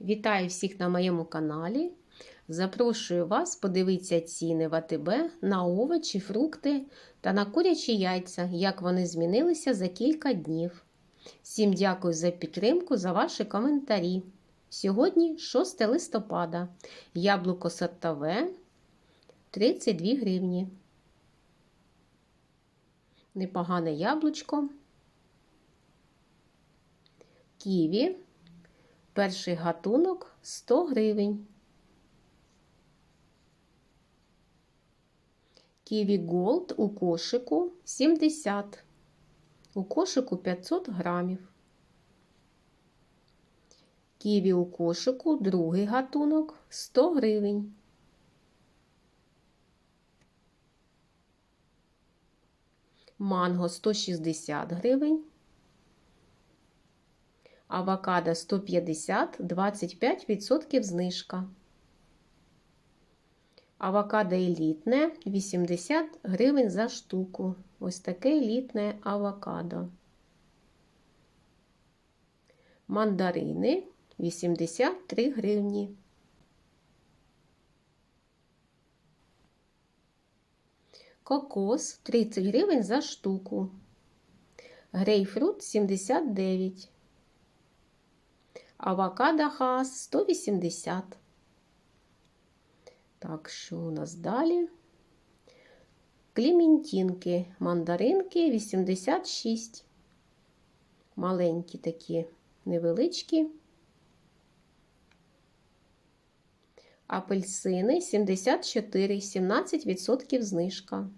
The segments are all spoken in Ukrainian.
Вітаю всіх на моєму каналі. Запрошую вас подивитися ціни в АТБ на овочі, фрукти та на курячі яйця, як вони змінилися за кілька днів. Всім дякую за підтримку, за ваші коментарі. Сьогодні 6 листопада. Яблуко сортове 32 гривні. Непогане яблучко. Ківі. Перший гатунок 100 гривень. Ківі Голд у кошику 70. У кошику 500 грамів. Ківі у кошику другий гатунок 100 гривень. Манго 160 гривень. Авокадо 150, 25% знижка. Авокадо елітне 80 гривень за штуку. Ось таке елітне авокадо. Мандарини 83 гривні. Кокос 30 гривень за штуку. Грейпфрут 79. Авокадо хас 180. Так, що у нас далі? Клементинки, мандаринки 86. Маленькі такі невеличкі. Апельсини 74, 17% знижка.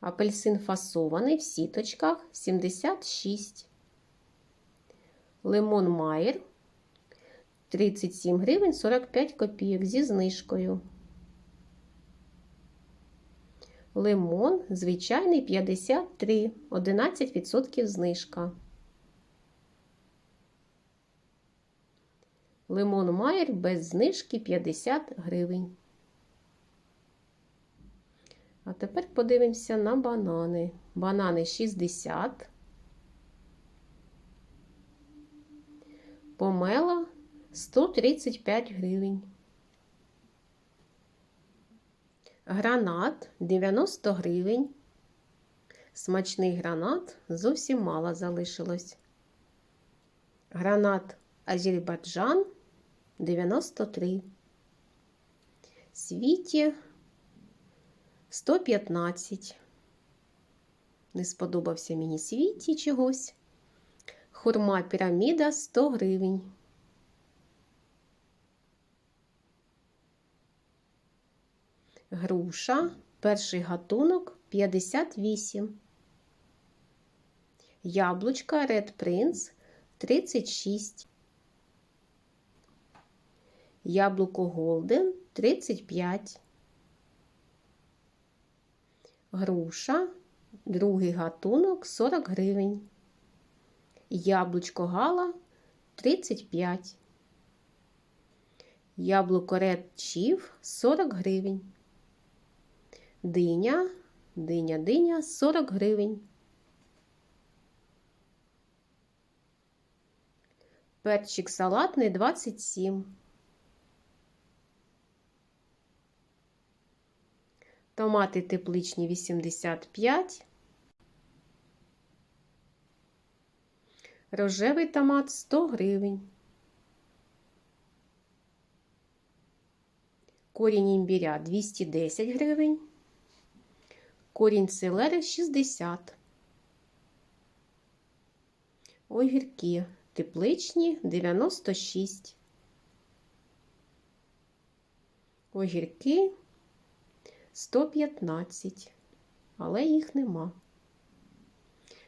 Апельсин фасований в сіточках 76. Лимон Майер 37 гривень 45 копійок зі знижкою. Лимон звичайний 53, 11% знижка. Лимон Майер без знижки 50 гривень. А тепер подивимося на банани. Банани 60. Помела 135 гривень. Гранат 90 гривень. Смачний гранат зовсім мало залишилось. Гранат Азербайджан 93. Світі 115. Не сподобався мені світі чогось. Хурма піраміда 100 гривень. Груша, перший гатунок 58. Яблучка Red Prince 36. Яблуко Голден 35. Груша, другий гатунок 40 гривень. Яблучко Гала 35. Яблуко Chief 40 гривень. Диня, диня, диня 40 гривень. Перчик салатний 27. Томати тепличні 85. Рожевий томат 100 гривень. Корінь імбіря 210 гривень. Корінь селери 60. Огірки тепличні 96. Огірки 115, але їх нема.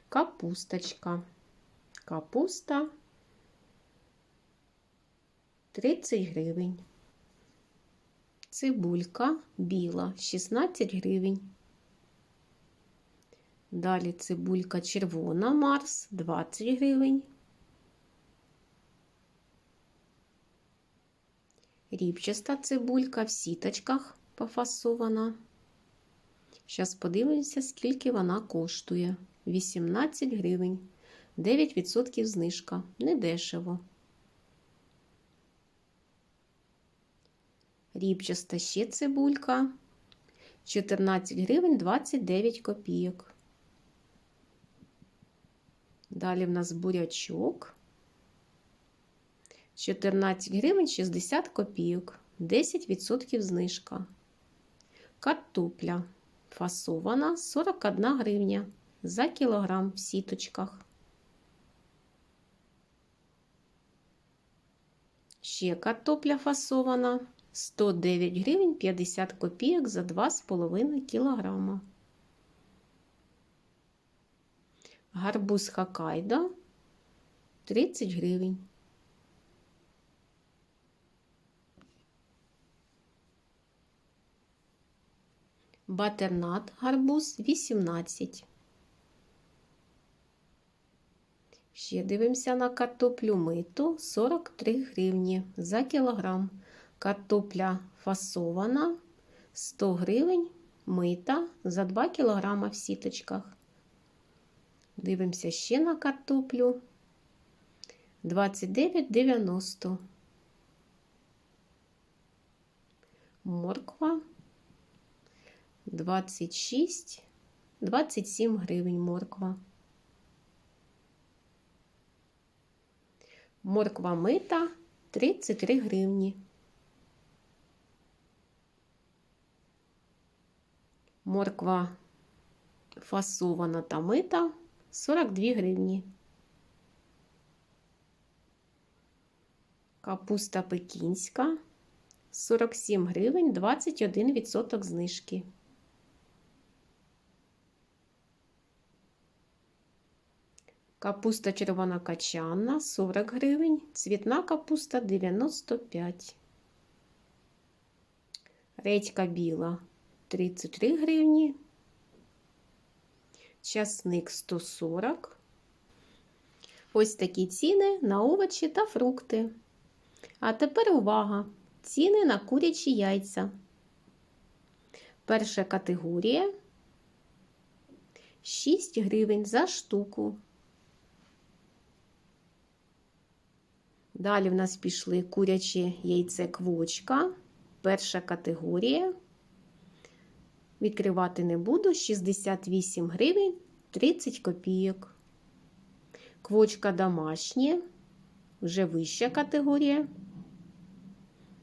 Капусточка. Капуста 30 гривень. Цибулька біла 16 гривень. Далі цибулька червона Марс 20 гривень. Ріпчаста цибулька в сіточках пофасована. Зараз подивимося, скільки вона коштує. 18 гривень. 9% знижка. Недешево. Ріпчаста ще цибулька. 14 гривень 29 копійок. Далі в нас бурячок. 14 гривень 60 копійок. 10% знижка. Картопля фасована 41 гривня за кілограм в сіточках. Ще картопля фасована 109 гривень 50 копійок за 2,5 кілограма. Гарбуз Хакайдо 30 гривень. Батернат гарбуз 18. Ще дивимося на картоплю миту 43 гривні за кілограм. Картопля фасована 100 гривень мита за 2 кілограма в сіточках. Дивимося ще на картоплю 29,90. Морква 26, 27 гривень морква. Морква мита 33 гривні. Морква фасована та мита 42 гривні. Капуста пекінська 47 гривень 21% знижки. Капуста червона качанна 40 гривень, цвітна капуста 95. Редька біла 33 гривні. Часник 140. Ось такі ціни на овочі та фрукти. А тепер увага! Ціни на курячі яйця. Перша категорія 6 гривень за штуку. Далі в нас пішли куряче яйце квочка. Перша категорія. Відкривати не буду 68 гривень 30 копійок. Квочка домашнє, вже вища категорія.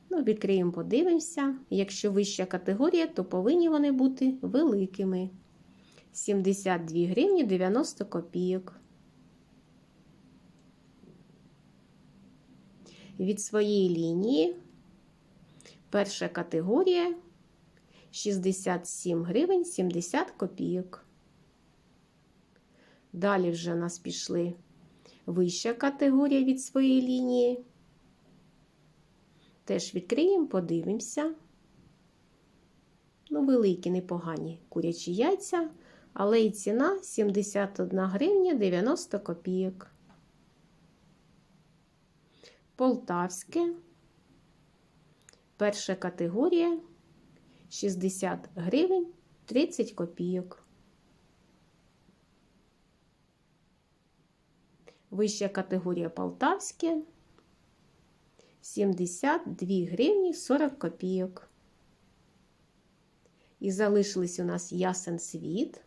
Ну, Відкриємо, подивимося. Якщо вища категорія, то повинні вони бути великими. 72 гривні 90 копійок. Від своєї лінії перша категорія 67 гривень 70 копійок. Далі вже у нас пішли вища категорія від своєї лінії. Теж відкриємо, подивимося. Ну, великі, непогані курячі яйця, але і ціна 71 гривня 90 копійок. Полтавське. Перша категорія 60 гривень 30 копійок. Вища категорія Полтавське 72 гривні 40 копійок. І залишились у нас ясен світ.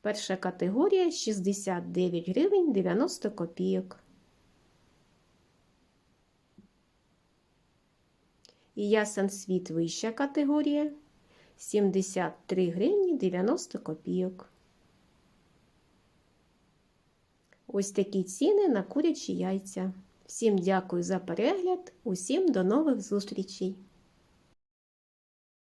Перша категорія 69 гривень 90 копійок. І ясен світ вища категорія 73 гривні 90 копійок. Ось такі ціни на курячі яйця. Всім дякую за перегляд, усім до нових зустрічей!